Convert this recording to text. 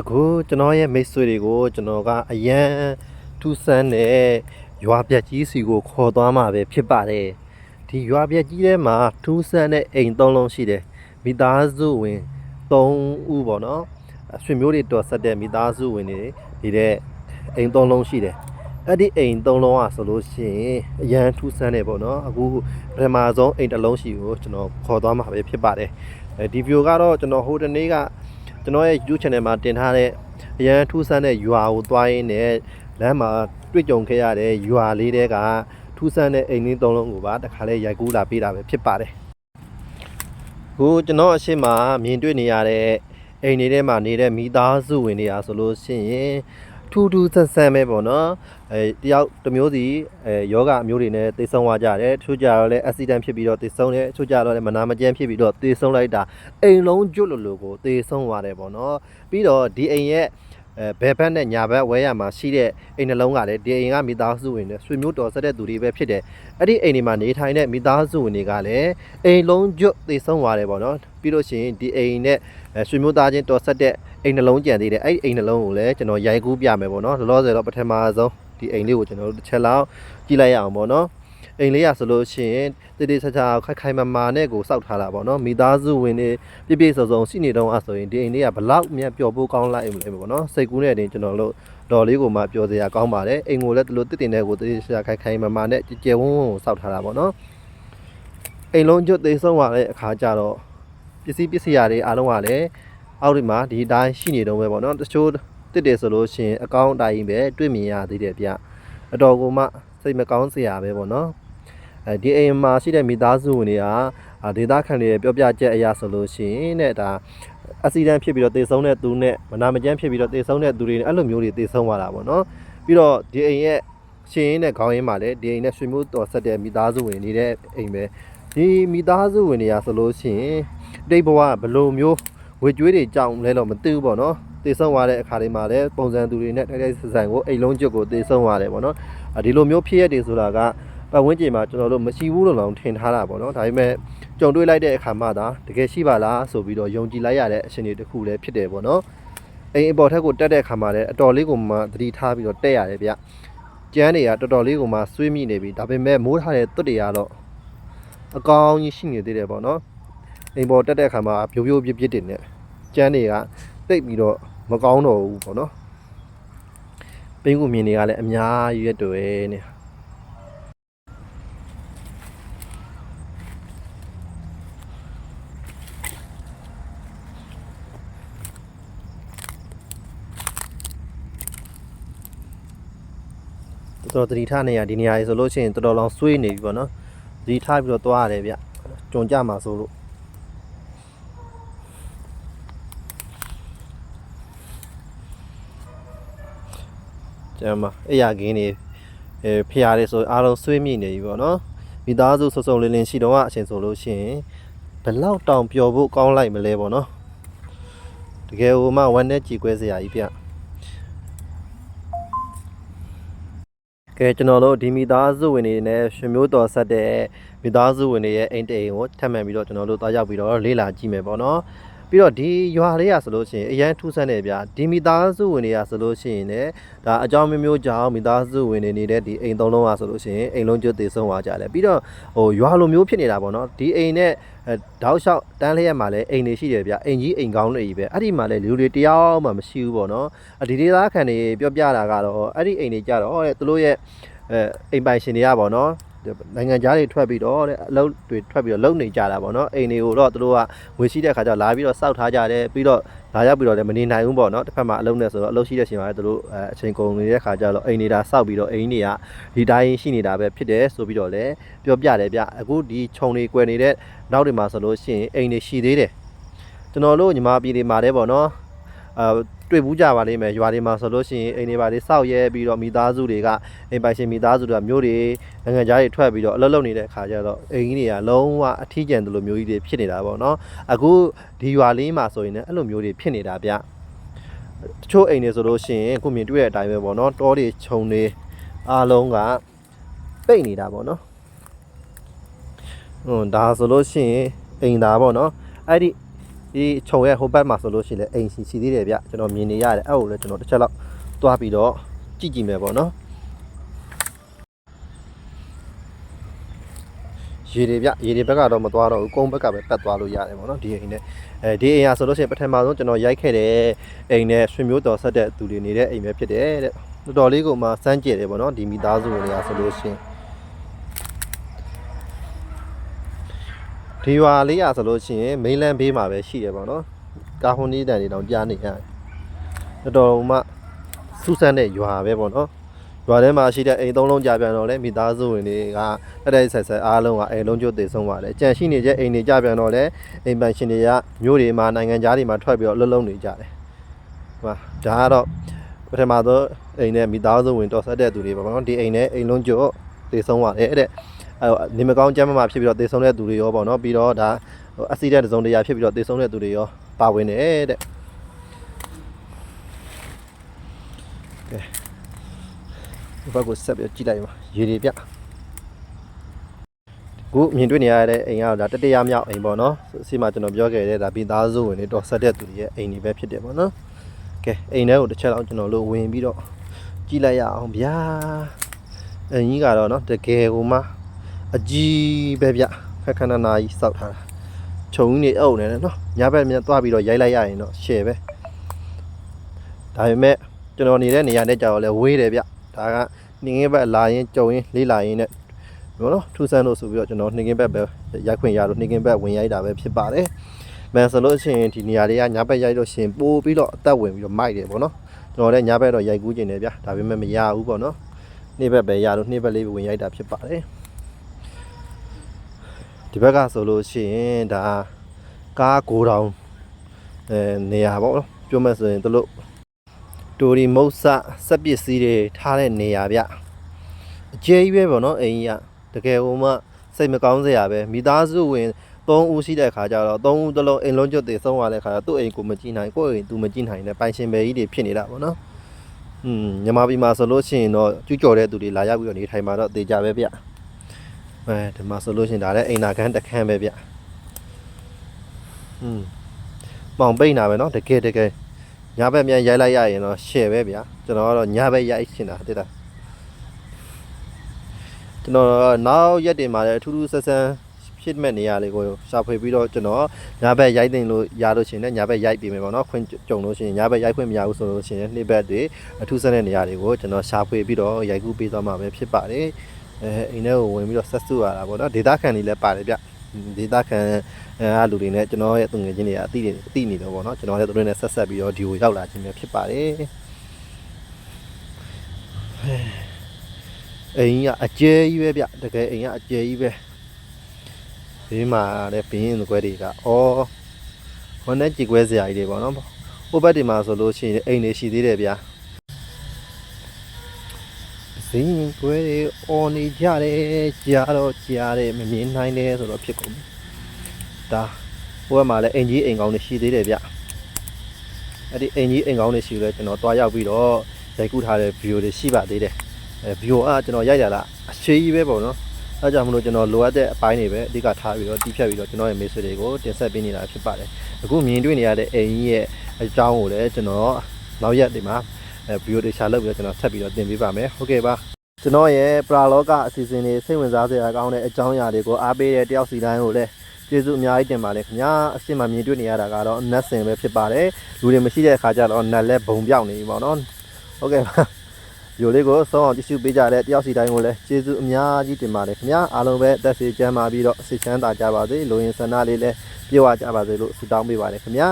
အခုကျွန်တော်ရဲ့မိတ်ဆွေတွေကိုကျွန်တော်ကအရန်ထူးဆန်းတဲ့ရွာပြက်ကြီးစီကိုခေါ်သွားမှာပဲဖြစ်ပါတယ်ဒီရွာပြက်ကြီးထဲမှာထူးဆန်းတဲ့အိမ်သုံးလုံးရှိတယ်မိသားစုဝင်3ဦးပေါ့နော်အဆွေမျိုးတွေတော်ဆက်တဲ့မိသားစုဝင်တွေနေတဲ့အိမ်သုံးလုံးရှိတယ်အဲ့ဒီအိမ်သုံးလုံးอ่ะဆိုလို့ရှိရင်အရန်ထူးဆန်းတယ်ပေါ့နော်အခုပထမဆုံးအိမ်တစ်လုံးရှိကိုကျွန်တော်ခေါ်သွားမှာပဲဖြစ်ပါတယ်အဲဒီဗီဒီယိုကတော့ကျွန်တော်ဟိုတနေ့က ကျွန်တော်ရဲ့ YouTube channel မှာတင်ထားတဲ့အရန်ထူးဆန်းတဲ့ရွာကိုသွားရင်းနဲ့လမ်းမှာတွေ့ကြုံခဲ့ရတဲ့ရွာလေးတဲကထူးဆန်းတဲ့အိမ်လေးသုံးလုံးကိုပါတခါလဲရိုက်ကူးလာပေးတာပဲဖြစ်ပါတယ်။ခုကျွန်တော်အရှိမမြင်တွေ့နေရတဲ့အိမ်လေးထဲမှာနေတဲ့မိသားစုဝင်တွေအားဆိုလို့ရှိရင် ထူးထူးဆန်းဆန်းပဲပေါ့နော်။အဲတယောက်တစ်မျိုးစီအဲယောဂအမျိုးတွေနဲ့သိဆုံးသွားကြတယ်။တချို့ကြတော့လည်း accident ဖြစ်ပြီးတော့သိဆုံးတယ်။တချို့ကြတော့လည်းမနာမကျန်းဖြစ်ပြီးတော့သိဆုံးလိုက်တာအိမ်လုံးကျွတ်လို့လို့ကိုသေဆုံးသွားတယ်ပေါ့နော်ပြီးတော့ဒီအိမ်ရဲ့ အဲဘယ်ဘက်နဲ့ညာဘက်ဝဲရမှာရှိတဲ့အိမ်နှလုံးကလည်းဒီအိမ်ကမိသားစုဝင်တွေဆွေမျိုးတော်ဆက်တဲ့သူတွေပဲဖြစ်တယ်အဲ့ဒီအိမ်တွေမှာနေထိုင်တဲ့မိသားစုဝင်တွေကလည်းအိမ်လုံးကျွတ်သေဆုံးသွားတယ်ပေါ့နော်ပြီးလို့ရှိရင်ဒီအိမ်နဲ့အဲဆွေမျိုးသားချင်းတော်ဆက်တဲ့အိမ်နှလုံးကြံသေးတယ်အဲ့ဒီအိမ်နှလုံးကိုလည်းကျွန်တော်ရိုက်ကူးပြမယ်ပေါ့နော်လောလောဆယ်တော့ပထမဆုံးဒီအိမ်လေးကိုကျွန်တော်တို့တစ်ချက်လောက်ကြည့်လိုက်ရအောင်ပေါ့နော် အိမ်လေးရဆိုလို့ရှိရင်တည်တည်ချာချာခိုင်ခိုင်မာမာနဲ့ကိုစောက်ထားတာပေါ့နော်မိသားစုဝင်တွေပြည့်ပြည့်စုံစုံရှိနေတော့အဆိုရင်ဒီအိမ်လေးကဘလောက်မြတ်ပျော်ဖို့ကောင်းလိုက်မလဲပေါ့နော်စိတ်ကူးနဲ့တင်ကျွန်တော်တို့တော်လေးကိုမှပျော်စရာကောင်းပါတယ်အိမ်ကိုလည်းဒီလိုတည်တည်နဲ့ကိုတည်တည်ချာချာခိုင်ခိုင်မာမာနဲ့ကြည်ကြဲဝန်းဝန်းကိုစောက်ထားတာပေါ့နော်အိမ်လုံးကျွတ်သေးဆုံးသွားတဲ့အခါကျတော့ပစ္စည်းပစ္စည်းတွေအားလုံးကလည်းအောက်ဒီမှာဒီအတိုင်းရှိနေတော့ပဲပေါ့နော်တချို့တစ်တယ်ဆိုလို့ရှိရင်အကောင့်အတိုင်းပဲတွေ့မြင်ရသေးတယ်ဗျအတော်ကိုမှစိတ်မကောင်းစရာပဲပေါ့နော် အဲဒီအိမ်မှာရှိတဲ့မိသားစုဝင်တွေကအာဒေတာခံတွေပြောပြချက်အရာဆိုလို့ရှိရင်တဲ့ဒါအက်ဆီဒန့်ဖြစ်ပြီးတော့တေဆုံးတဲ့သူနဲ့မနာမကျန်းဖြစ်ပြီးတော့တေဆုံးတဲ့သူတွေနဲ့အဲ့လိုမျိုးတွေတေဆုံးသွားတာပေါ့နော်ပြီးတော့ဒီအိမ်ရဲ့ရှင်ရင်းနဲ့ခေါင်းရင်းမှာလည်းဒီအိမ်နဲ့ရွှေမျိုးတော်ဆက်တဲ့မိသားစုဝင်နေတဲ့အိမ်ပဲဒီမိသားစုဝင်တွေကဆိုလို့ရှိရင်တိတ်ဘဝဘယ်လိုမျိုးဝေကျွေးတွေကြောင်းလဲတော့မသိဘူးပေါ့နော်တေဆုံးသွားတဲ့အခါတွေမှာလည်းပုံစံသူတွေနဲ့တိုက်တိုက်ဆဆန်ကိုအိမ်လုံးကျွတ်ကိုတေဆုံးသွားတယ်ပေါ့နော်အာဒီလိုမျိုးဖြစ်ရက်တွေဆိုတာက ပတ်ဝန်းကျင်မှာကျွန်တော်တို့မရှိဘူးလို့လောင်ထင်ထားတာပေါ့နော်ဒါပေမဲ့ကြုံတွေ့လိုက်တဲ့အခါမှသာတကယ်ရှိပါလားဆိုပြီးတော့ယုံကြည်လိုက်ရတဲ့အရှင်တွေတစ်ခုလည်းဖြစ်တယ်ပေါ့နော်အိမ်အပေါ်ထက်ကိုတက်တဲ့အခါမှာလည်းအတော်လေးကိုမှသတိထားပြီးတော့တက်ရတယ်ဗျကျန်းတွေကတော်တော်လေးကိုမှဆွေးမိနေပြီဒါပေမဲ့မိုးထားတဲ့သွတ်တွေကတော့အကောင်ကြီးရှိနေသေးတယ်ပေါ့နော်အိမ်ပေါ်တက်တဲ့အခါမှာဖြိုးဖြိုးပြစ်ပြစ်တွေနဲ့ကျန်းတွေကတိတ်ပြီးတော့မကောင်းတော့ဘူးပေါ့နော်ပင်းကူမြင်တွေကလည်းအများကြီးရွတ်တွေနဲ့ တော်တော်သတိထားနေရဒီနေရာကြီးဆိုလို့ရှိရင်တော်တော်လောင်ဆွေးနေပြီပေါ့နော်သတိထားပြီးတော့သွားရတယ်ဗျကြုံကြမှာဆိုလို့ကျမ်းမှာအဲ့ရကင်းနေအဲဖျားလေးဆိုအားလုံးဆွေးမိနေပြီပေါ့နော်မိသားစုစုံစုံလင်းလင်းရှိတော့အချိန်ဆိုလို့ရှိရင်ဘယ်လောက်တောင်ပျော်ဖို့ကောင်းလိုက်မလဲပေါ့နော်တကယ်ဟိုမှဝမ်းနဲ့ကြည်ကွဲစရာကြီးဗျ ကဲကျွန်တော်တို့ဒီမိသားစုဝင်တွေနဲ့ရွှေမျိုးတော်ဆက်တဲ့မိသားစုဝင်တွေရဲ့အိမ်တိမ်ကိုထပ်မံပြီးတော့ကျွန်တော်တို့တားရောက်ပြီးတော့လေ့လာကြည့်မယ်ပေါ့နော် ပြီးတော့ဒီရွာလေးရဆိုလို့ရှိရင်အရန်ထူးဆန်းတယ်ဗျာဒီမိသားစုဝင်တွေကဆိုလို့ရှိရင်လည်းဒါအကြောင်းမျိုးမျိုးကြောင့်မိသားစုဝင်တွေနေတဲ့ဒီအိမ်သုံးလုံးကဆိုလို့ရှိရင်အိမ်လုံးကျွတ်သေးဆုံးသွားကြတယ်ပြီးတော့ဟိုရွာလိုမျိုးဖြစ်နေတာပေါ့နော်ဒီအိမ်နဲ့အဲတောက်လျှောက်တန်းလျက်မှာလည်းအိမ်တွေရှိတယ်ဗျအိမ်ကြီးအိမ်ကောင်းတွေကြီးပဲအဲ့ဒီမှာလည်းလူတွေတယောက်မှမရှိဘူးပေါ့နော်အဒီဒေသခံတွေပြောပြတာကတော့အဲ့ဒီအိမ်တွေကြတော့တဲ့သူတို့ရဲ့အဲအိမ်ပိုင်ရှင်တွေကပေါ့နော် နိုင်ငံသားတွေထွက်ပြီးတော့တဲ့အလုပ်တွေထွက်ပြီးတော့လုံနေကြတာပေါ့နော်အိမ်တွေကိုတော့သူတို့ကငွေရှိတဲ့ခါကျတော့လာပြီးတော့စောက်ထားကြတယ်ပြီးတော့လာရောက်ပြီးတော့လည်းမနေနိုင်ဘူးပေါ့နော်တစ်ဖက်မှာအလုပ်နဲ့ဆိုတော့အလုပ်ရှိတဲ့ချိန်မှာလည်းသူတို့အဲအချိန်ကုန်နေတဲ့ခါကျတော့အိမ်နေတာစောက်ပြီးတော့အိမ်တွေကဒီတိုင်းရှိနေတာပဲဖြစ်တယ်ဆိုပြီးတော့လည်းပြောပြတယ်ဗျအခုဒီခြုံတွေကွယ်နေတဲ့နောက်တွေမှာဆိုလို့ရှိရင်အိမ်တွေရှိသေးတယ်ကျွန်တော်တို့ညီမပြည်တွေမှာလည်းပေါ့နော်အာ တွေ့ဘူးကြပါလိမ့်မယ်ရွာတွေမှာဆိုလို့ရှိရင်အိမ်တွေပါတွေစောက်ရဲပြီးတော့မိသားစုတွေကအိမ်ပိုင်ရှင်မိသားစုတွေကမျိုးတွေနိုင်ငံသားတွေထွက်ပြီးတော့အလုပ်လုပ်နေတဲ့အခါကျတော့အိမ်ကြီးတွေကလုံးဝအထီးကျန်တယ်လို့မျိုးကြီးတွေဖြစ်နေတာပေါ့နော်အခုဒီရွာလေးမှာဆိုရင်လည်းအဲ့လိုမျိုးတွေဖြစ်နေတာဗျတချို့အိမ်တွေဆိုလို့ရှိရင်ခုမြင်တွေ့တဲ့အတိုင်းပဲပေါ့နော်တောတွေခြုံတွေအားလုံးကပိတ်နေတာပေါ့နော်ဟွန်းဒါဆိုလို့ရှိရင်အိမ်သားပေါ့နော်အဲ့ဒီ ဒီခြုံရဲ့ဟိုဘက်မှာဆိုလို့ရှိရင်လည်းအိမ်စီစီသေးတယ်ဗျကျွန်တော်မြင်နေရတယ်အဲ့ကိုလည်းကျွန်တော်တစ်ချက်လောက်သွားပြီးတော့ကြည့်ကြည့်မယ်ပေါ့နော်ရေတွေဗျရေတွေဘက်ကတော့မသွားတော့ဘူးကုန်းဘက်ကပဲပတ်သွားလို့ရတယ်ပေါ့နော်ဒီအိမ်နဲ့အဲဒီအိမ်ဟာဆိုလို့ရှိရင်ပထမဆုံးကျွန်တော်ရိုက်ခဲ့တဲ့အိမ်နဲ့ဆွေမျိုးတော်ဆက်တဲ့သူတွေနေတဲ့အိမ်ပဲဖြစ်တယ်တဲ့တော်တော်လေးကိုမှစမ်းကြည့်တယ်ပေါ့နော်ဒီမိသားစုဝင်တွေကဆိုလို့ရှိရင် ဒီရွာလေးရဆိုလို့ရှိရင်မိန်းလန်းဘေးမှာပဲရှိတယ်ပေါ့နော်ကာဟွန်နီးတန်တွေတောင်ကြားနေရတယ်တော်တော်မှစူးစမ်းတဲ့ရွာပဲပေါ့နော်ရွာထဲမှာရှိတဲ့အိမ်သုံးလုံးကြာပြန်တော့လဲမိသားစုဝင်တွေကတက်တက်ဆက်ဆက်အားလုံးကအိမ်လုံးကျွတ်တည်ဆုံးပါတယ်ကြံရှိနေတဲ့အိမ်တွေကြာပြန်တော့လဲအိမ်ပန်ရှင်တွေကမြို့တွေမှာနိုင်ငံခြားတွေမှာထွက်ပြီးတော့လှုပ်လှုပ်နေကြတယ်ဟိုဒါကတော့ပထမဆုံးအိမ်နဲ့မိသားစုဝင်တော်ဆက်တဲ့သူတွေပေါ့နော်ဒီအိမ်နဲ့အိမ်လုံးကျွတ်တည်ဆုံးပါတယ်တဲ့အဲ နေမကောင်းကျမ်းမာဖြစ်ပြီးတော့သေဆုံးတဲ့သူတွေရောပေါ့နော်ပြီးတော့ဒါဟိုအက်ဆီဒန့်တစ်စုံတစ်ရာဖြစ်ပြီးတော့သေဆုံးတဲ့သူတွေရောပါဝင်တယ်တဲ့ကဲဒီဘက်ကိုဆက်ပြီးကြည့်လိုက်ပါရေတွေပြခုမြင်တွေ့နေရတဲ့အိမ်ကတော့ဒါတတိယမြောက်အိမ်ပေါ့နော်အစီမှာကျွန်တော်ပြောခဲ့တဲ့ဒါဘီသားစုဝင်တွေတော့ဆက်တဲ့သူတွေရဲ့အိမ်တွေပဲဖြစ်တယ်ပေါ့နော်ကဲအိမ်ထဲကိုတစ်ချက်လောက်ကျွန်တော်တို့ဝင်ပြီးတော့ကြည့်လိုက်ရအောင်ဗျာအိမ်ကြီးကတော့နော်တကယ်ကိုမှ အကြီးပဲဗျခက်ခဏနာကြီးစောက်ထားတာခြုံကြီးနေအုပ်နေတယ်နော်ညဘက်မြန်သွားပြီးတော့ရိုက်လိုက်ရရင်တော့ရှယ်ပဲဒါပေမဲ့ကျွန်တော်နေတဲ့နေရာနဲ့ကြာတော့လဲဝေးတယ်ဗျဒါကနှင်းငင်းဘက်လာရင်ကြုံရင်လေးလာရင်နဲ့ဘောနော်ထူဆန်းလို့ဆိုပြီးတော့ကျွန်တော်နှင်းငင်းဘက်ပဲရိုက်ခွင့်ရလို့နှင်းငင်းဘက်ဝင်ရိုက်တာပဲဖြစ်ပါတယ်မန်ဆိုလို့ရှိရင်ဒီနေရာတွေကညဘက်ရိုက်လို့ရှိရင်ပိုးပြီးတော့အသက်ဝင်ပြီးတော့မိုက်တယ်ဗောနော်ကျွန်တော်လည်းညဘက်တော့ရိုက်ကူးကျင်တယ်ဗျဒါပေမဲ့မရဘူးဗောနော်နေ့ဘက်ပဲရလို့နေ့ဘက်လေးပဲဝင်ရိုက်တာဖြစ်ပါတယ် ဒီဘက်ကဆိုလို့ရှိရင်ဒါကားကိုတောင်အဲနေရာပေါ့နော်ပြောမှဆိုရင်တို့လို့တူရီမုတ်ဆစက်ပစ္စည်းတွေထားတဲ့နေရာဗျအကျဲကြီးပဲပေါ့နော်အိမ်ကြီးကတကယ်ဟိုမှစိတ်မကောင်းစရာပဲမိသားစုဝင်3ဦးရှိတဲ့ခါကျတော့3ဦးတလုံးအိမ်လုံးကျွတ်တွေဆုံးသွားတဲ့ခါကျတော့သူ့အိမ်ကိုမကြည့်နိုင်ကိုယ့်အိမ်သူမကြည့်နိုင်တဲ့ပိုင်ရှင်ပဲကြီးတွေဖြစ်နေတာပေါ့နော်อืมမြန်မာပြည်မှာဆိုလို့ရှိရင်တော့ကျူးကျော်တဲ့သူတွေလာရောက်ပြီးတော့နေထိုင်မှာတော့တေချာပဲဗျ အဲဒီမှာဆိုလို့ရှိရင်ဒါလည်းအိမ်နာခန်းတစ်ခန်းပဲဗျอืมမောင်ပိတ်နာပဲเนาะတကယ်တကယ်ညဘက်မြန်ရိုက်လိုက်ရရင်တော့ရှယ်ပဲဗျာကျွန်တော်ကတော့ညဘက်ရိုက်ချင်တာတိတာကျွန်တော်နောက်ရက်တင်မှာလည်းအထူးထူးဆန်းဆန်းဖြစ်မဲ့နေရာလေးကိုရှာဖွေပြီးတော့ကျွန်တော်ညဘက်ရိုက်တင်လို့ရလို့ရှိရင်လည်းညဘက်ရိုက်ပြီးမယ်ပေါ့နော်ခွင့်ကြုံလို့ရှိရင်ညဘက်ရိုက်ခွင့်မရဘူးဆိုလို့ရှိရင်နေ့ဘက်တွေအထူးဆန်းတဲ့နေရာတွေကိုကျွန်တော်ရှာဖွေပြီးတော့ရိုက်ကူးပေးသွားမှာပဲဖြစ်ပါတယ် အဲအိမ်ထဲကိုဝင်ပြီးတော့ဆက်စုရတာပေါ့နော်ဒေတာခံတွေလည်းပါတယ်ဗျဒေတာခံအဲအားလူတွေနဲ့ကျွန်တော်ရဲ့သူငယ်ချင်းတွေကအတိတွေအတိနေတော့ပေါ့နော်ကျွန်တော်လည်းသူတို့နဲ့ဆက်ဆက်ပြီးတော့ဒီကိုရောက်လာခြင်းပဲဖြစ်ပါတယ်အိမ်ကအကျဲကြီးပဲဗျတကယ်အိမ်ကအကျဲကြီးပဲဘေးမှာလည်းဘင်းရင်ကွဲတွေကဩဟိုနဲ့ကြည်ကွဲစရာကြီးတွေပေါ့နော်ဟိုဘက်တွေမှာဆိုလို့ရှိရင်အိမ်တွေရှိသေးတယ်ဗျာ ဇင်းရင်ကွဲတွေအော်နေကြတယ်ကြားတော့ကြားတယ်မမြင်နိုင်တယ်ဆိုတော့ဖြစ်ကုန်ပြီဒါဟိုဘက်မှာလည်းအင်ကြီးအိမ်ကောင်းတွေရှိသေးတယ်ဗျအဲ့ဒီအင်ကြီးအိမ်ကောင်းတွေရှိလို့ကျွန်တော်တွားရောက်ပြီးတော့ရိုက်ကူးထားတဲ့ဗီဒီယိုတွေရှိပါသေးတယ်အဲဗီဒီယိုကကျွန်တော်ရိုက်တာလားအရှိကြီးပဲပေါ့နော်အဲကြောင့်မလို့ကျွန်တော်လိုအပ်တဲ့အပိုင်းတွေပဲအဓိကထားပြီးတော့တီးဖြတ်ပြီးတော့ကျွန်တော်ရဲ့မိတ်ဆွေတွေကိုတင်ဆက်ပေးနေတာဖြစ်ပါတယ်အခုမြင်တွေ့နေရတဲ့အိမ်ကြီးရဲ့အကြောင်းကိုလည်းကျွန်တော်နောက်ရက်ဒီမှာအဲဗီဒီယိုတွေရှာလုပ်ပြီးတော့ကျွန်တော်ဆက်ပြီးတော့တင်ပေးပါမယ်ဟုတ်ကဲ့ပါ ကျွန်တော်ရဲ့ပရာလောကအစီအစဉ်တွေစိတ်ဝင်စားစရာကောင်းတဲ့အကြောင်းအရာတွေကိုအားပေးတဲ့တယောက်စီတိုင်းကိုလည်းကျေးဇူးအများကြီးတင်ပါတယ်ခင်ဗျာအစ်စ်မှမြင်တွေ့နေရတာကတော့နတ်စင်ပဲဖြစ်ပါတယ်လူတွေမရှိတဲ့အခါကျတော့နတ်လည်းဘုံပြောက်နေပြီပေါ့နော်ဟုတ်ကဲ့ပါဗီဒီယိုလေးကိုစောအောင်ကြည့်ရှုပေးကြတဲ့တယောက်စီတိုင်းကိုလည်းကျေးဇူးအများကြီးတင်ပါတယ်ခင်ဗျာအားလုံးပဲအသက်စေချမ်းပါပြီးတော့စိတ်ချမ်းသာကြပါစေလူရင်ဆန္ဒလေးလည်းပြေဝကြပါစေလို့ဆုတောင်းပေးပါတယ်ခင်ဗျာ